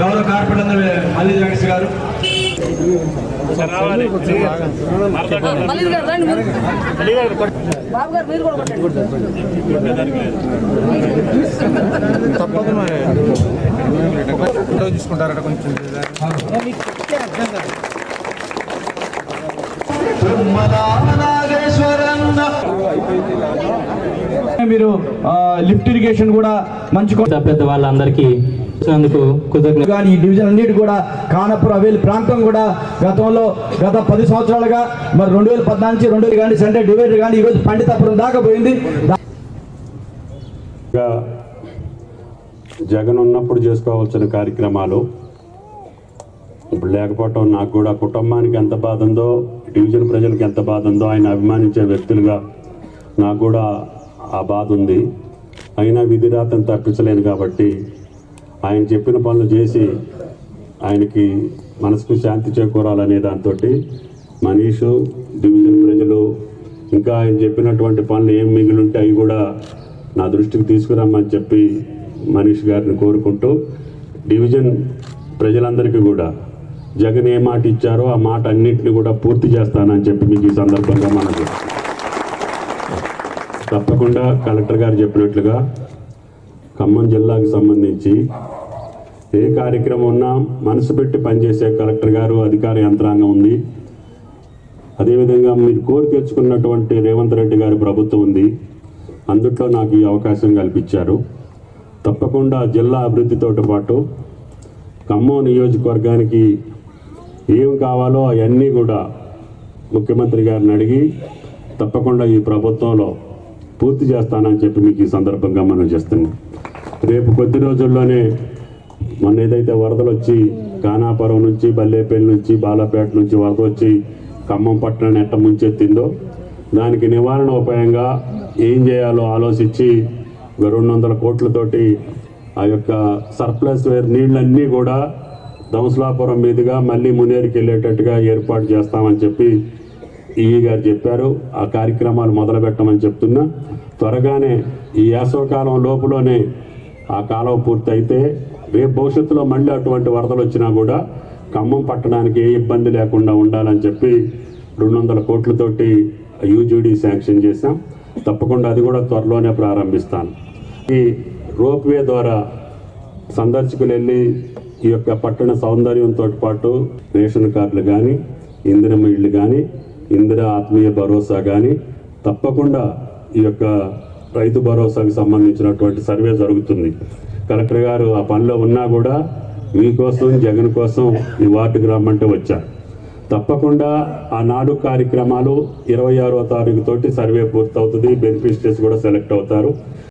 గౌరవ కార్పొరేటర్ మల్లి వెంకటేష్ గారు. మల్లిక్ గారు రండి మీరు. బాబు గారు మీరు కూడా కొట్టండి. ఫోటో తీసుకుంటారట కొంచెం. మీరు ఆ, లిఫ్ట్ ఇరిగేషన్ కూడా మంచి కొ- పెద్ద పెద్ద వాళ్ళందరికీ వచ్చినందుకు కృతజ్ఞత కానీ ఈ డివిజన్ అన్నిటి కూడా కానపురం అవేలి ప్రాంతం కూడా గతంలో గత పది సంవత్సరాలుగా మరి రెండు వేల పద్నాలుగు నుంచి రెండు వేలు కానీ సెంటర్ డివైడర్ కానీ ఈరోజు పండితాపురం దాకా పోయింది. జగన్ ఉన్నప్పుడు చేసుకోవాల్సిన కార్యక్రమాలు ఇప్పుడు లేకపోవటం నాకు కూడా కుటుంబానికి ఎంత బాధ ఉందో డివిజన్ ప్రజలకు ఎంత బాధ ఉందో ఆయన అభిమానించే వ్యక్తులుగా నాకు కూడా ఆ బాధ ఉంది. అయినా విధిరాతను తప్పించలేను కాబట్టి ఆయన చెప్పిన పనులు చేసి ఆయనకి మనసుకు శాంతి చేకూరాలనే దాంతో మనీషు డివిజన్ ప్రజలు ఇంకా ఆయన చెప్పినటువంటి పనులు ఏం మిగిలి ఉంటే అవి కూడా నా దృష్టికి తీసుకురమ్మని చెప్పి మనీష్ గారిని కోరుకుంటూ డివిజన్ ప్రజలందరికీ కూడా జగన్ ఏ మాట ఇచ్చారో ఆ మాట అన్నింటినీ కూడా పూర్తి చేస్తానని చెప్పి మీకు ఈ సందర్భంగా మనకు తప్పకుండా కలెక్టర్ గారు చెప్పినట్లుగా ఖమ్మం జిల్లాకు సంబంధించి ఏ కార్యక్రమం ఉన్నా మనసు పెట్టి పనిచేసే కలెక్టర్ గారు అధికార యంత్రాంగం ఉంది. అదేవిధంగా మీరు కోరి తెచ్చుకున్నటువంటి రేవంత్ రెడ్డి గారి ప్రభుత్వం ఉంది. అందుట్లో నాకు ఈ అవకాశం కల్పించారు. తప్పకుండా జిల్లా అభివృద్ధితో పాటు ఖమ్మం నియోజకవర్గానికి ఏం కావాలో అవన్నీ కూడా ముఖ్యమంత్రి గారిని అడిగి తప్పకుండా ఈ ప్రభుత్వంలో పూర్తి చేస్తానని చెప్పి మీకు ఈ సందర్భంగా మనం చేస్తున్నాం. రేపు కొద్ది రోజుల్లోనే మొన్న ఏదైతే వరదలు వచ్చి కానాపురం నుంచి బల్లేపల్లి నుంచి బాలాపేట నుంచి వరద వచ్చి ఖమ్మం పట్టణాన్ని ఎట్ట ముంచెత్తిందో దానికి నివారణ ఉపాయంగా ఏం చేయాలో ఆలోచించి రెండు వందల కోట్లతోటి ఆ యొక్క సర్ప్లస్ వేర్ నీళ్ళన్నీ కూడా దంసలాపురం మీదుగా మళ్ళీ మునేరుకి వెళ్ళేటట్టుగా ఏర్పాటు చేస్తామని చెప్పి ఈ గారు చెప్పారు. ఆ కార్యక్రమాలు మొదలు పెట్టమని చెప్తున్నా. త్వరగానే ఈ వేసవకాలం లోపులోనే ఆ కాలం పూర్తయితే రేపు భవిష్యత్తులో మళ్ళీ అటువంటి వరదలు వచ్చినా కూడా ఖమ్మం పట్టడానికి ఏ ఇబ్బంది లేకుండా ఉండాలని చెప్పి రెండు వందల కోట్లతోటి యూజీడీ శాంక్షన్ చేశాం. తప్పకుండా అది కూడా త్వరలోనే ప్రారంభిస్తాను. ఈ రోప్వే ద్వారా సందర్శకులు వెళ్ళి ఈ యొక్క పట్టణ సౌందర్యంతో పాటు రేషన్ కార్డులు కానీ ఇందిరమ్మ ఇళ్ళు కానీ ఇందిర ఆత్మీయ భరోసా కానీ తప్పకుండా ఈ యొక్క రైతు భరోసాకి సంబంధించినటువంటి సర్వే జరుగుతుంది. కలెక్టర్ గారు ఆ పనిలో ఉన్నా కూడా మీకోసం జగన్ కోసం ఈ వార్డుకి రమ్మంటే వచ్చా. తప్పకుండా ఆ నాడు కార్యక్రమాలు ఇరవై ఆరో తారీఖు తోటి సర్వే పూర్తవుతుంది. బెనిఫిషరీస్ కూడా సెలెక్ట్ అవుతారు.